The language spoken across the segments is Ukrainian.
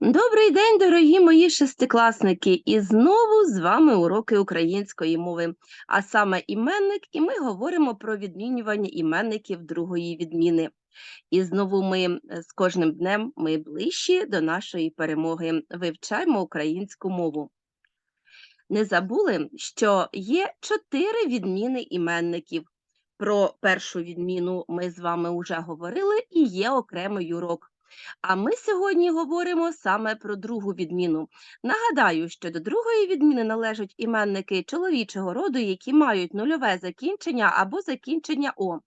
Добрий день, дорогі мої шестикласники! І знову з вами уроки української мови, а саме іменник, і ми говоримо про відмінювання іменників другої відміни. І знову ми е, з кожним днем ми ближчі до нашої перемоги. Вивчаємо українську мову. Не забули, що є чотири відміни іменників. Про першу відміну ми з вами вже говорили і є окремий урок. А ми сьогодні говоримо саме про другу відміну. Нагадаю, що до другої відміни належать іменники чоловічого роду, які мають нульове закінчення або закінчення О,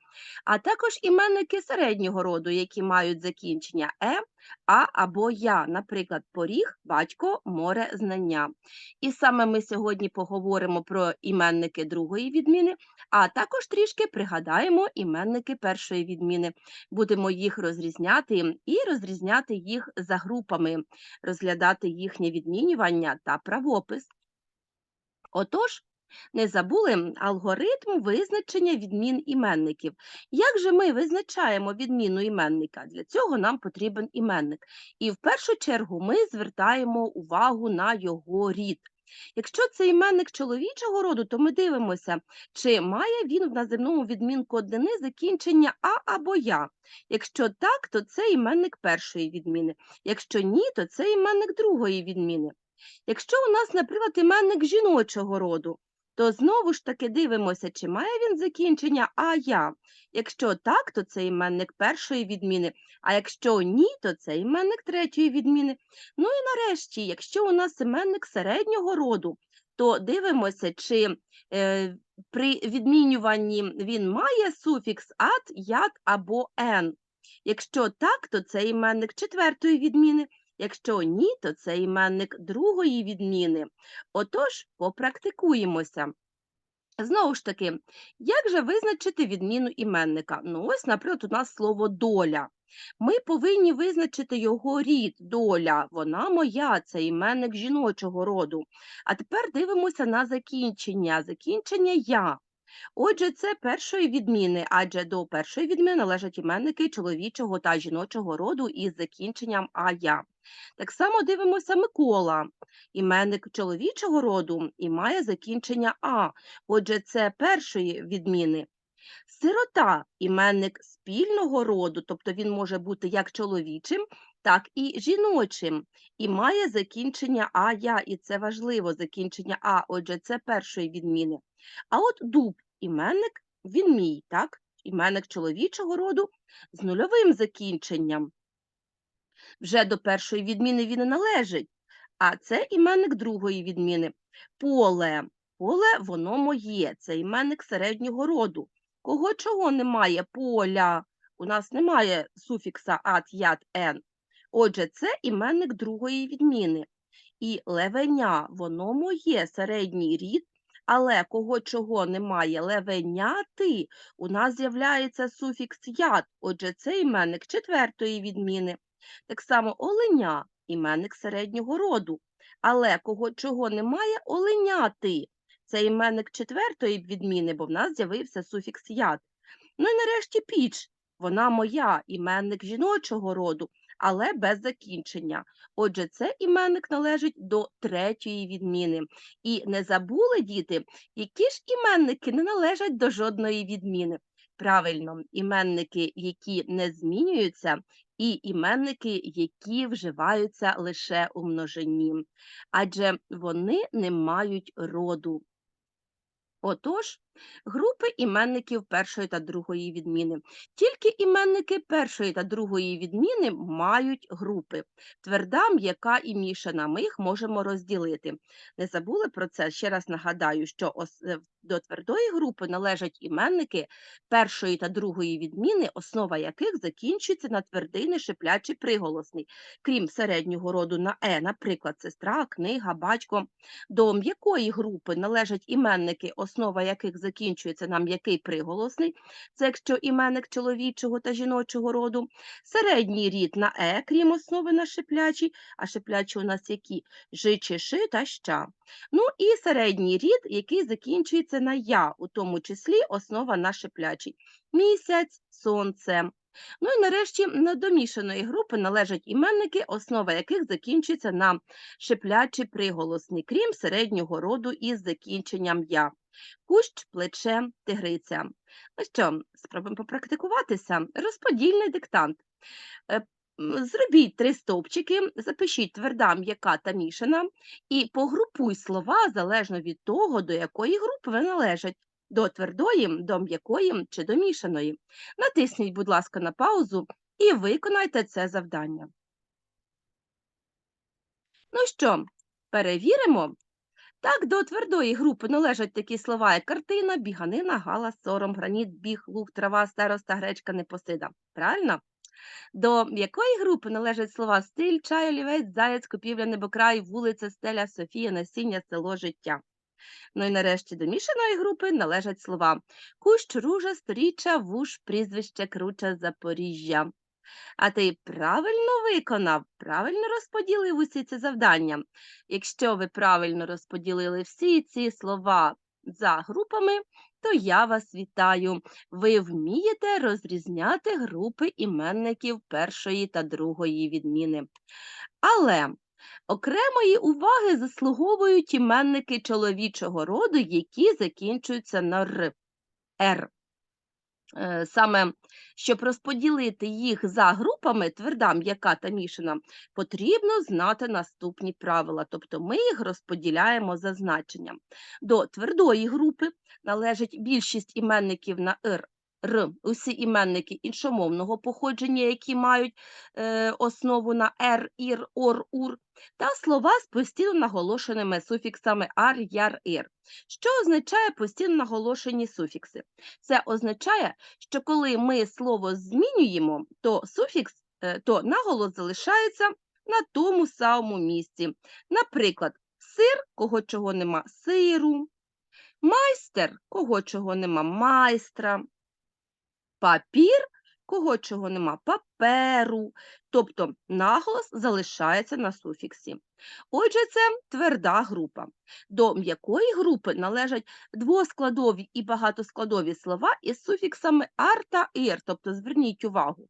а також іменники середнього роду, які мають закінчення Е, А або Я, наприклад, поріг, батько, море, знання. І саме ми сьогодні поговоримо про іменники другої відміни, а також трішки пригадаємо іменники першої відміни. Будемо їх розрізняти і розрізняти їх за групами, розглядати їхнє відмінювання та правопис. Отож, не забули алгоритм визначення відмін іменників. Як же ми визначаємо відміну іменника? Для цього нам потрібен іменник. І в першу чергу ми звертаємо увагу на його рід. Якщо це іменник чоловічого роду, то ми дивимося, чи має він в наземному відмінку однини закінчення А або Я. Якщо так, то це іменник першої відміни. Якщо ні, то це іменник другої відміни. Якщо у нас, наприклад, іменник жіночого роду, то знову ж таки дивимося, чи має він закінчення а я. Якщо так, то це іменник першої відміни, а якщо ні, то це іменник третьої відміни. Ну і нарешті, якщо у нас іменник середнього роду, то дивимося, чи е, при відмінюванні він має суфікс ат, ят або ен. Якщо так, то це іменник четвертої відміни. Якщо ні, то це іменник другої відміни. Отож, попрактикуємося. Знову ж таки, як же визначити відміну іменника? Ну, ось, наприклад, у нас слово доля. Ми повинні визначити його рід, доля, вона моя, це іменник жіночого роду. А тепер дивимося на закінчення. Закінчення я. Отже, це першої відміни, адже до першої відміни належать іменники чоловічого та жіночого роду із закінченням ая. Так само дивимося Микола, іменник чоловічого роду і має закінчення А. Отже, це першої відміни. Сирота іменник спільного роду, тобто він може бути як чоловічим, так і жіночим, і має закінчення А я, і це важливо закінчення А, отже, це першої відміни. А от дуб іменник він мій, так? Іменник чоловічого роду з нульовим закінченням. Вже до першої відміни він не належить, а це іменник другої відміни. Поле. Поле воно моє, це іменник середнього роду. Кого чого немає? Поля. У нас немає суфікса ат, ят, ен. Отже, це іменник другої відміни. І левеня, воно моє середній рід, але кого чого немає левеняти, у нас з'являється суфікс ят, отже, це іменник четвертої відміни. Так само оленя іменник середнього роду, але кого чого немає оленяти. Це іменник четвертої відміни, бо в нас з'явився суфікс ят. Ну і нарешті піч. Вона моя іменник жіночого роду, але без закінчення. Отже, це іменник належить до третьої відміни. І не забули, діти, які ж іменники не належать до жодної відміни. Правильно, іменники, які не змінюються, і іменники, які вживаються лише у множині, адже вони не мають роду. Отож, групи іменників першої та другої відміни. Тільки іменники першої та другої відміни мають групи. Тверда, м'яка і мішана. Ми їх можемо розділити. Не забули про це? Ще раз нагадаю, що е, до твердої групи належать іменники першої та другої відміни, основа яких закінчується на твердий нешиплячий приголосний, крім середнього роду на е, наприклад, сестра, книга, батько. До м'якої групи належать іменники, основа яких закінчується на м'який приголосний, це якщо іменник чоловічого та жіночого роду, середній рід на е, крім основи на шиплячий, а шиплячі у нас які жи, чи ши та ща. Ну і середній рід, який закінчується на я, у тому числі основа на шиплячий. Місяць, сонце. Ну і нарешті на до мішаної групи належать іменники, основа яких закінчується на шиплячий приголосний, крім середнього роду із закінченням я. Кущ, плече, тигриця. Ну що, спробуємо попрактикуватися. Розподільний диктант. Е, Зробіть три стовпчики, запишіть тверда, м'яка та мішана і погрупуй слова залежно від того, до якої групи вони належать до твердої, до м'якої чи до мішаної. Натисніть, будь ласка, на паузу і виконайте це завдання. Ну що, перевіримо? Так, до твердої групи належать такі слова, як картина, біганина, галас, сором, граніт, біг, луг, трава, староста, гречка, непосида. Правильно? До якої групи належать слова стиль, чай, олівець, заєць, купівля, небокрай, вулиця, стеля, Софія, насіння, село, життя. Ну і нарешті до мішаної групи належать слова кущ, ружа, сторіччя, вуш, прізвище, круча, Запоріжжя. А ти правильно виконав, правильно розподілив усі ці завдання. Якщо ви правильно розподілили всі ці слова за групами, то я вас вітаю. Ви вмієте розрізняти групи іменників першої та другої відміни. Але окремої уваги заслуговують іменники чоловічого роду, які закінчуються на р. Р. Е, Саме щоб розподілити їх за групами тверда, м'яка та мішана, потрібно знати наступні правила. Тобто ми їх розподіляємо за значенням. До твердої групи належить більшість іменників на р. Р, усі іменники іншомовного походження, які мають е, основу на р, ір, ор, ур, та слова з постійно наголошеними суфіксами ар, яр, ір. Що означає постійно наголошені суфікси? Це означає, що коли ми слово змінюємо, то суфікс, е, то наголос залишається на тому самому місці. Наприклад, сир, кого чого нема сиру, майстер, кого чого нема майстра, папір, кого чого нема паперу. Тобто наголос залишається на суфіксі. Отже, це тверда група. До м'якої групи належать двоскладові і багатоскладові слова із суфіксами ар та ір, тобто зверніть увагу.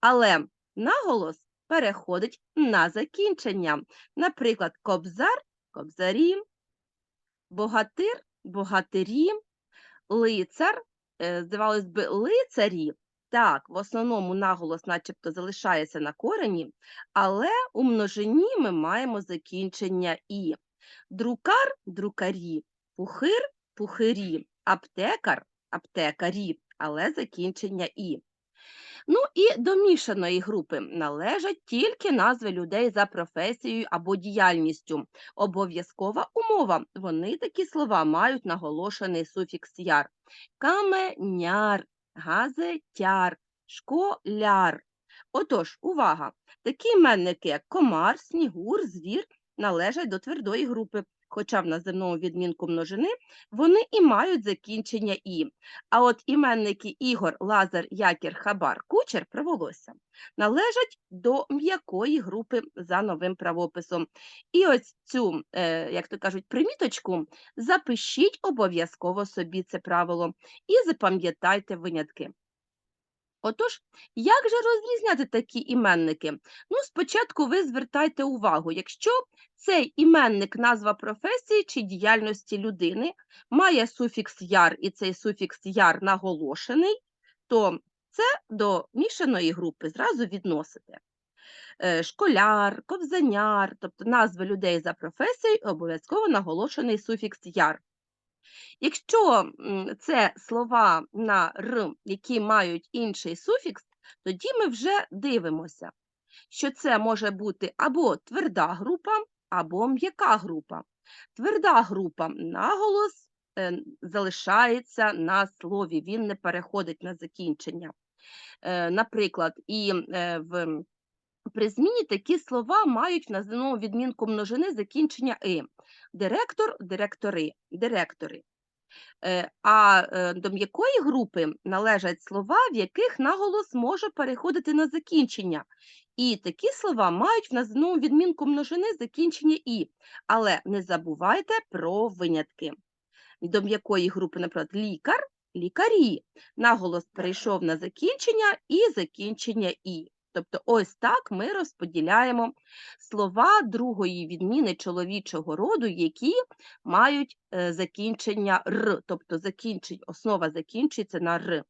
Але наголос переходить на закінчення. Наприклад, кобзар кобзарі, богатир богатирі, лицар, здавалось би, лицарі. Так, в основному наголос начебто залишається на корені, але у множині ми маємо закінчення і. Друкар друкарі, пухир пухирі, аптекар аптекарі, але закінчення і. Ну і до мішаної групи належать тільки назви людей за професією або діяльністю. Обов'язкова умова. Вони такі слова мають наголошений суфікс яр. Каменяр, газетяр, школяр. Отож, увага! Такі іменники, як комар, снігур, звір, належать до твердої групи, хоча в наземному відмінку множини вони і мають закінчення і. А от іменники Ігор, Лазар, Якір, Хабар, Кучер праволосся належать до м'якої групи за новим правописом. І ось цю, е, як то кажуть, приміточку запишіть обов'язково собі це правило і запам'ятайте винятки. Отож, як же розрізняти такі іменники? Ну, спочатку ви звертайте увагу, якщо цей іменник назва професії чи діяльності людини має суфікс яр і цей суфікс яр наголошений, то це до мішаної групи зразу відносите. Е, Школяр, ковзаняр, тобто назви людей за професією обов'язково наголошений суфікс яр. Якщо це слова на р, які мають інший суфікс, тоді ми вже дивимося, що це може бути або тверда група, або м'яка група. Тверда група наголос е, залишається на слові, він не переходить на закінчення. Е, Наприклад, і е, в при зміні такі слова мають в називному відмінку множини закінчення «и». Директор, директори, директори. Е, А е, до м'якої групи належать слова, в яких наголос може переходити на закінчення. І такі слова мають в називному відмінку множини закінчення і. Але не забувайте про винятки. До м'якої групи, наприклад, лікар лікарі. Наголос перейшов на закінчення і закінчення і. Тобто ось так ми розподіляємо слова другої відміни чоловічого роду, які мають е, закінчення р, тобто закінчить, основа закінчується на р.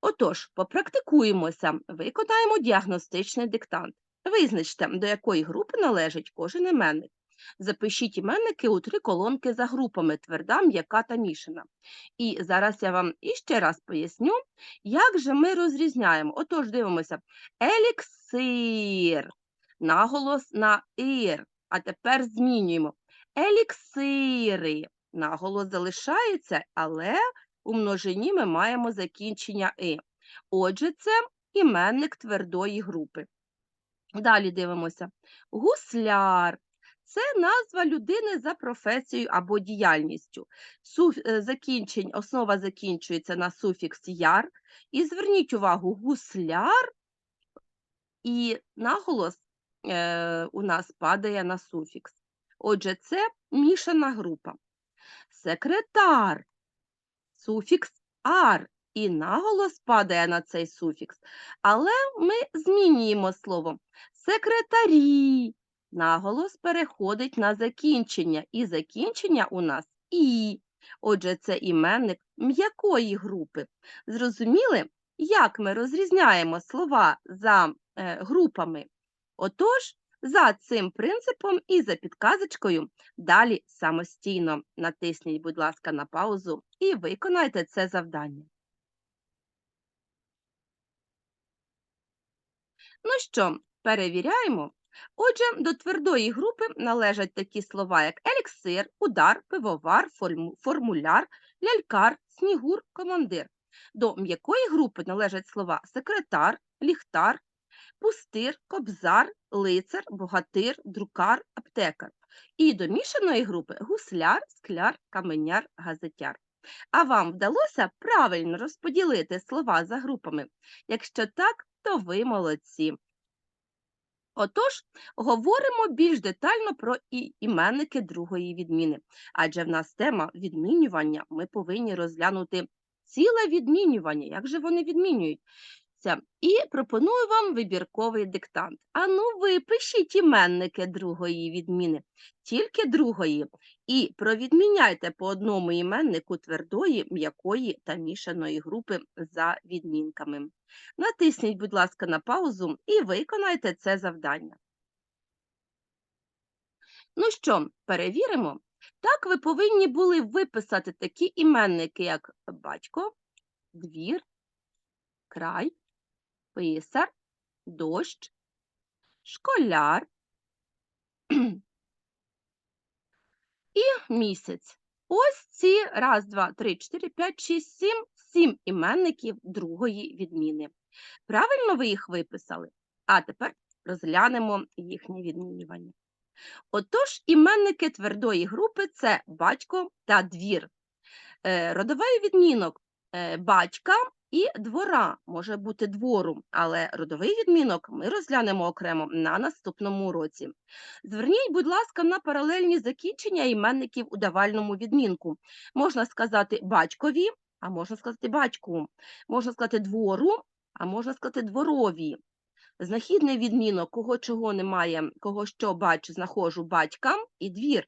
Отож, попрактикуємося, виконаємо діагностичний диктант. Визначте, до якої групи належить кожен іменник. Запишіть іменники у три колонки за групами тверда, м'яка та мішана. І зараз я вам іще раз поясню, як же ми розрізняємо. Отож, дивимося. Еліксир. Наголос на ір. А тепер змінюємо. Еліксири. Наголос залишається, але у множині ми маємо закінчення «и». Отже, це іменник твердої групи. Далі дивимося. Гусляр це назва людини за професією або діяльністю. Суф... е, Закінчень, основа закінчується на суфікс яр. І зверніть увагу, гусляр і наголос е, у нас падає на суфікс. Отже, це мішана група. Секретар суфікс ар, і наголос падає на цей суфікс. Але ми змінюємо слово секретарі. Наголос переходить на закінчення, і закінчення у нас і. Отже, це іменник м'якої групи. Зрозуміли, як ми розрізняємо слова за е, групами? Отож, за цим принципом і за підказочкою далі самостійно натисніть, будь ласка, на паузу і виконайте це завдання. Ну що, перевіряємо. Отже, до твердої групи належать такі слова, як еліксир, удар, пивовар, формуляр, лялькар, снігур, командир. До м'якої групи належать слова секретар, ліхтар, пустир, кобзар, лицар, богатир, друкар, аптекар. І до мішаної групи гусляр, скляр, каменяр, газетяр. А вам вдалося правильно розподілити слова за групами? Якщо так, то ви молодці. Отож, говоримо більш детально про і- іменники другої відміни. Адже в нас тема відмінювання, ми повинні розглянути ціле відмінювання, як же вони відмінюються. І пропоную вам вибірковий диктант. Ану, ви пишіть іменники другої відміни, тільки другої, і провідміняйте по одному іменнику твердої, м'якої та мішаної групи за відмінками. Натисніть, будь ласка, на паузу і виконайте це завдання. Ну що, перевіримо? Так, ви повинні були виписати такі іменники, як батько, двір, край, писар, дощ, школяр і місяць. Ось ці раз, два, три, чотири, п'ять, шість, сім, сім іменників другої відміни. Правильно ви їх виписали? А тепер розглянемо їхнє відмінювання. Отож, іменники твердої групи це батько та двір. Е, Родовий відмінок е, батька і двора може бути двору, але родовий відмінок ми розглянемо окремо на наступному уроці. Зверніть, будь ласка, на паралельні закінчення іменників у давальному відмінку. Можна сказати батькові, а можна сказати батьку, можна сказати двору, а можна сказати дворові. Знахідний відмінок, кого чого немає, кого що бачу, знаходжу батькам і двір.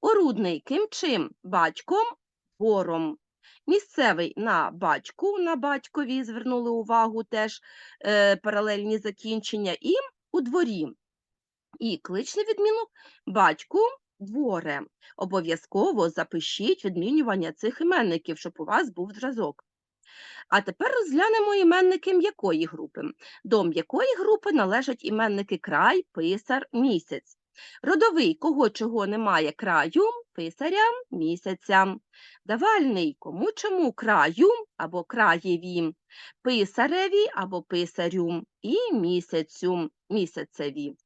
Орудний ким чим батьком, двором. Місцевий на батьку, на батькові звернули увагу теж е, паралельні закінчення, і у дворі. І кличний відмінок батьку, дворе. Обов'язково запишіть відмінювання цих іменників, щоб у вас був зразок. А тепер розглянемо іменники м'якої групи. До м'якої групи належать іменники край, писар, місяць. Родовий, кого чого немає краю, писаря, місяця. Давальний, кому чому краю або краєві, писареві або писарю і місяцю, місяцеві.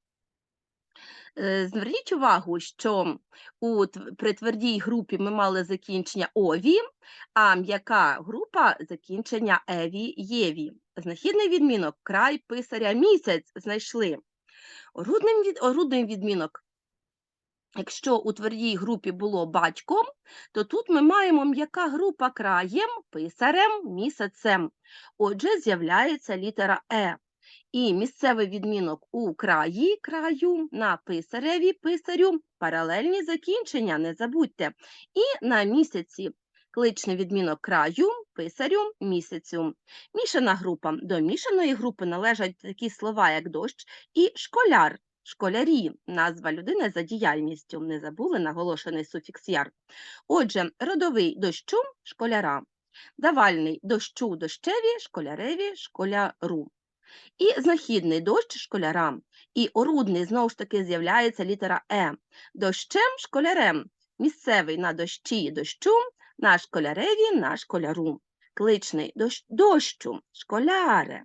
Е, Зверніть увагу, що у, при твердій групі ми мали закінчення ові, а м'яка група закінчення еві, єві. Знахідний відмінок край писаря місяць знайшли. Орудний, від, орудний відмінок Якщо у твердій групі було батьком, то тут ми маємо м'яка група краєм, писарем, місяцем. Отже, з'являється літера Е. І місцевий відмінок у краї, краю, на писареві, писарю, паралельні закінчення, не забудьте. І на місяці кличний відмінок краю, писарю, місяцю. Мішана група. До мішаної групи належать такі слова, як дощ і школяр. Школярі назва людини за діяльністю. Не забули наголошений суфікс яр. Отже, родовий дощу школяра, давальний дощу дощеві, школяреві, школяру. І знахідний дощ школярам. І орудний знову ж таки з'являється літера Е. Дощем школярем. Місцевий на дощі дощу, на школяреві, на школяру. Кличний дощ, дощу, школяре.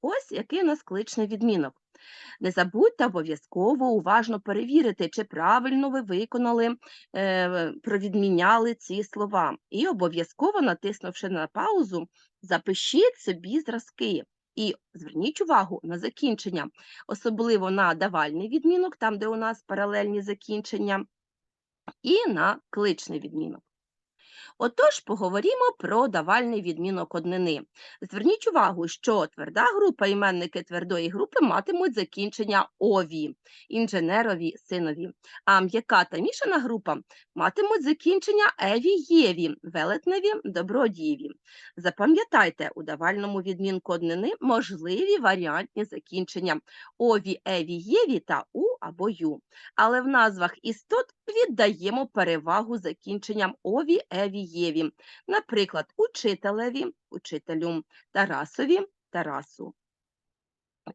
Ось який у нас кличний відмінок. Не забудьте обов'язково уважно перевірити, чи правильно ви виконали, е, провідміняли ці слова. І обов'язково, натиснувши на паузу, запишіть собі зразки. І зверніть увагу на закінчення, особливо на давальний відмінок, там, де у нас паралельні закінчення, і на кличний відмінок. Отож, поговоримо про давальний відмінок однини. Зверніть увагу, що тверда група іменники твердої групи матимуть закінчення ові, інженерові, синові, а м'яка та мішана група матимуть закінчення еві, єві, велетневі, добродієві. Запам'ятайте, у давальному відмінку однини можливі варіантні закінчення ові, еві, єві та у або ю. Але в назвах істот віддаємо перевагу закінченням ові, еві, єві. Наприклад, учителеві, учителю, Тарасові, Тарасу.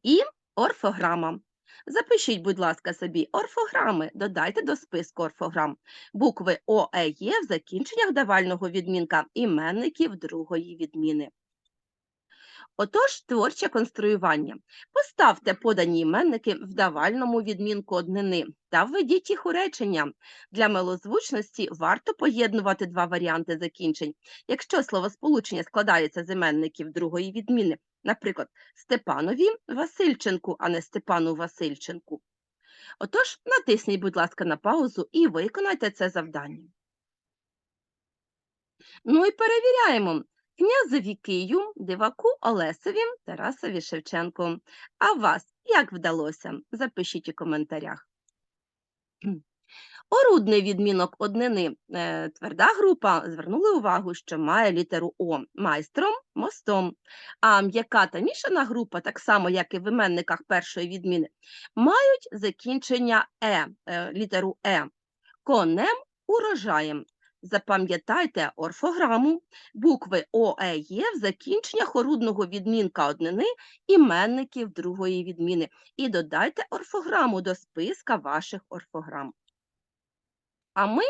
І орфограма. Запишіть, будь ласка, собі орфограми, додайте до списку орфограм. Букви О, Е, Є в закінченнях давального відмінка іменників другої відміни. Отож, творче конструювання. Поставте подані іменники в давальному відмінку однини та введіть їх у речення. Для милозвучності варто поєднувати два варіанти закінчень. Якщо словосполучення складається з іменників другої відміни, наприклад, Степанові Васильченку, а не Степану Васильченку. Отож, натисніть, будь ласка, на паузу і виконайте це завдання. Ну і перевіряємо. Князеві Кию, диваку Олесові, Тарасові Шевченку. А вас як вдалося? Запишіть у коментарях. Орудний відмінок однини е, тверда група звернули увагу, що має літеру О майстром, мостом. А м'яка та мішана група, так само як і в іменниках першої відміни, мають закінчення Е, е літеру Е конем, урожаєм. Запам'ятайте орфограму. Букви О, Е, Є в закінченнях орудного відмінка однини іменників другої відміни. І додайте орфограму до списка ваших орфограм. А ми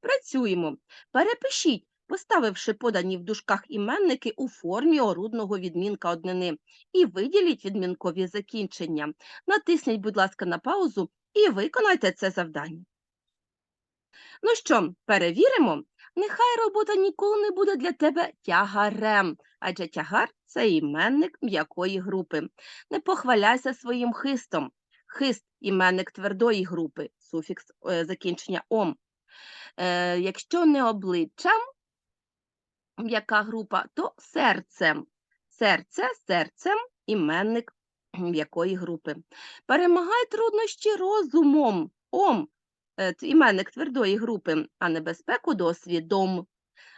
працюємо. Перепишіть, поставивши подані в дужках іменники у формі орудного відмінка однини. І виділіть відмінкові закінчення. Натисніть, будь ласка, на паузу і виконайте це завдання. Ну що, перевіримо? Нехай робота ніколи не буде для тебе тягарем, адже тягар це іменник м'якої групи. Не похваляйся своїм хистом. Хист іменник твердої групи, суфікс е, закінчення ом. Е, Якщо не обличчям, м'яка група, то серцем. Серце, серцем іменник м'якої групи. Перемагай труднощі розумом. Ом іменник твердої групи, а небезпеку досвідом.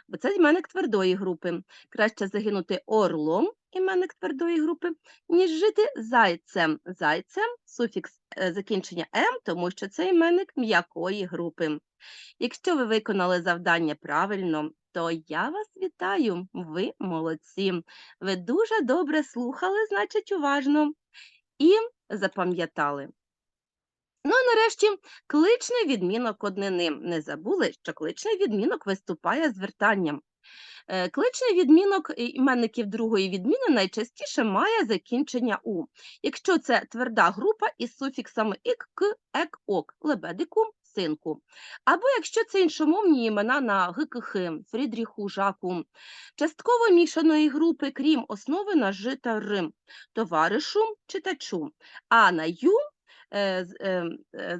Бо це іменник твердої групи. Краще загинути орлом, іменник твердої групи, ніж жити зайцем. Зайцем суфікс е, закінчення М, тому що це іменник м'якої групи. Якщо ви виконали завдання правильно, то я вас вітаю, ви молодці. Ви дуже добре слухали, значить, уважно і запам'ятали. Ну і нарешті кличний відмінок однини. Не забули, що кличний відмінок виступає звертанням. Е, кличний відмінок іменників другої відміни найчастіше має закінчення у. Якщо це тверда група із суфіксами ік, к, ек, ок, лебедику, синку. Або якщо це іншомовні імена на ГКХ, Фрідріху, Жаку, частково мішаної групи, крім основи на Ж та Р, товаришу, читачу, а на ю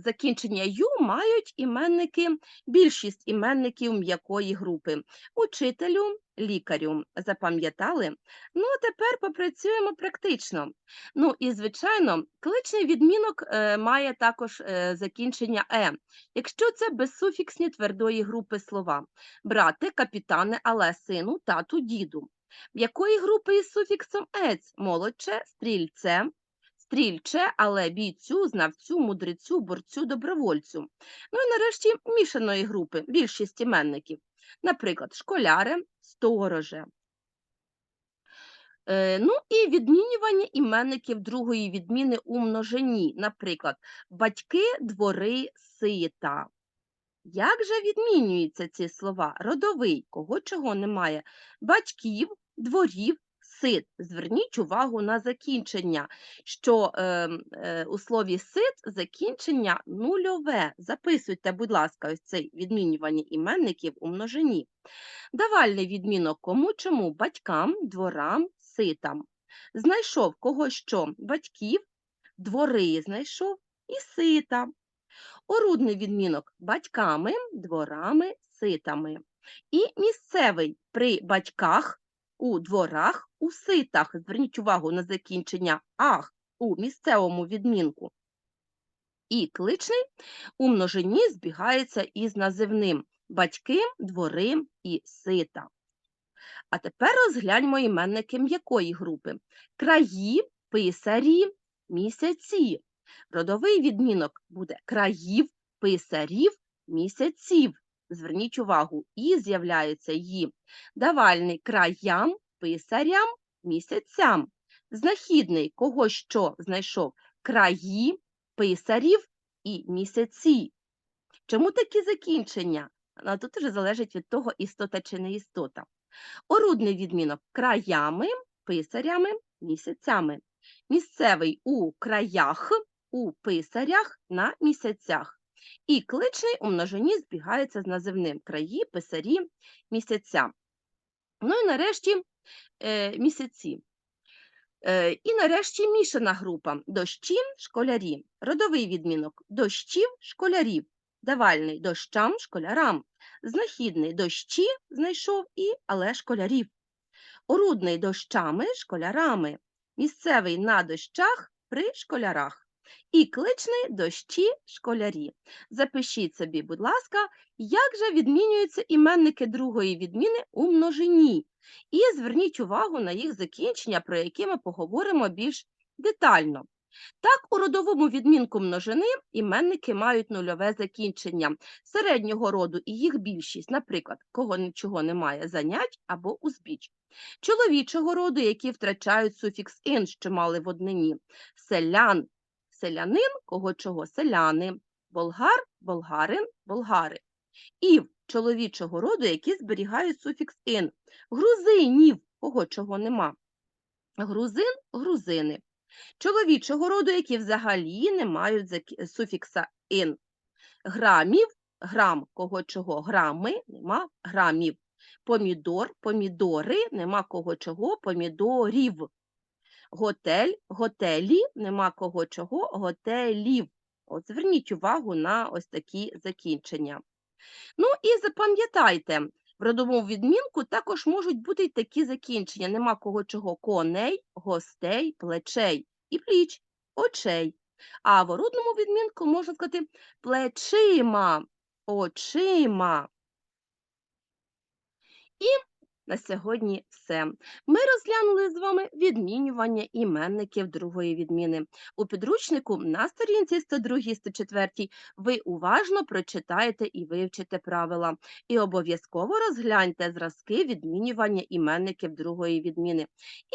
закінчення ю мають іменники, більшість іменників м'якої групи. Учителю, лікарю. Запам'ятали? Ну, а тепер попрацюємо практично. Ну і, звичайно, кличний відмінок е, має також е, закінчення е, якщо це безсуфіксні твердої групи слова. Брате, капітане, але сину, тату, діду. Якої групи із суфіксом ець? Молодче, стрільце, стрільче, але бійцю, знавцю, мудрецю, борцю, добровольцю. Ну і нарешті мішаної групи, більшість іменників. Наприклад, школяре, стороже. Е, ну і відмінювання іменників другої відміни у множині. Наприклад, батьки, двори, сита. Як же відмінюються ці слова? Родовий, кого чого немає. Батьків, дворів, сит. Зверніть увагу на закінчення, що е, е, у слові сит закінчення нульове. Записуйте, будь ласка, ось це відмінювання іменників у множині. Давальний відмінок кому чому? Батькам, дворам, ситам. Знайшов кого що? Батьків, двори знайшов і сита. Орудний відмінок батьками, дворами, ситами. І місцевий при батьках, у дворах, у ситах. Зверніть увагу на закінчення ах у місцевому відмінку. І кличний у множині збігається із називним батьки, двори і сита. А тепер розгляньмо іменники м'якої групи. Краї, писарі, місяці. Родовий відмінок буде країв, писарів, місяців. Зверніть увагу, і з'являється «ї». Давальний краям, писарям, місяцям. Знахідний кого що знайшов краї, писарів і місяці. Чому такі закінчення? А тут вже залежить від того, істота чи не істота. Орудний відмінок краями, писарями, місяцями. Місцевий у краях, у писарях на місяцях. І кличний у множині збігається з називним краї, писарі, місяця. Ну і нарешті е, місяці. Е, і нарешті мішана група дощі, школярі. Родовий відмінок дощів, школярів. Давальний дощам, школярам. Знахідний дощі знайшов і але школярів. Орудний дощами, школярами. Місцевий на дощах при школярах. І кличний дощі школярі. Запишіть собі, будь ласка, як же відмінюються іменники другої відміни у множині. І зверніть увагу на їх закінчення, про які ми поговоримо більш детально. Так, у родовому відмінку множини іменники мають нульове закінчення середнього роду і їх більшість, наприклад, кого нічого немає занять або узбіч. Чоловічого роду, які втрачають суфікс ин, що мали в однині, селян, селянин, кого чого селяни, болгар, болгарин, болгари. Ів чоловічого роду, які зберігають суфікс ин, грузинів, кого чого нема. Грузин, грузини. Чоловічого роду, які взагалі не мають суфікса ин. Грамів, грам, кого чого, грами, нема грамів. Помідор, помідори, нема кого чого, помідорів. Готель, готелі, нема кого чого, готелів. От зверніть увагу на ось такі закінчення. Ну і запам'ятайте, в родовому відмінку також можуть бути й такі закінчення. Нема кого чого коней, гостей, плечей і пліч, очей. А в орудному відмінку можна сказати плечима, очима. На сьогодні все. Ми розглянули з вами відмінювання іменників другої відміни. У підручнику на сторінці 102-104 ви уважно прочитаєте і вивчите правила. І обов'язково розгляньте зразки відмінювання іменників другої відміни.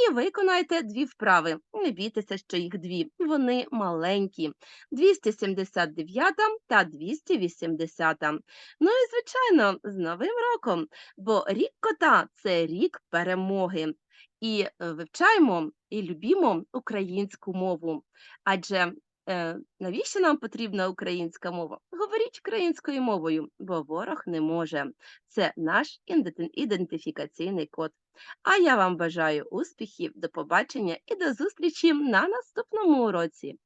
І виконайте дві вправи. Не бійтеся, що їх дві. Вони маленькі. 279 та 280. Ну і, звичайно, з Новим роком! бо рік кота це рік перемоги. І е, вивчаємо і любімо українську мову. Адже е, навіщо нам потрібна українська мова? Говоріть українською мовою, бо ворог не може. Це наш ідентифікаційний код. А я вам бажаю успіхів, до побачення і до зустрічі на наступному уроці.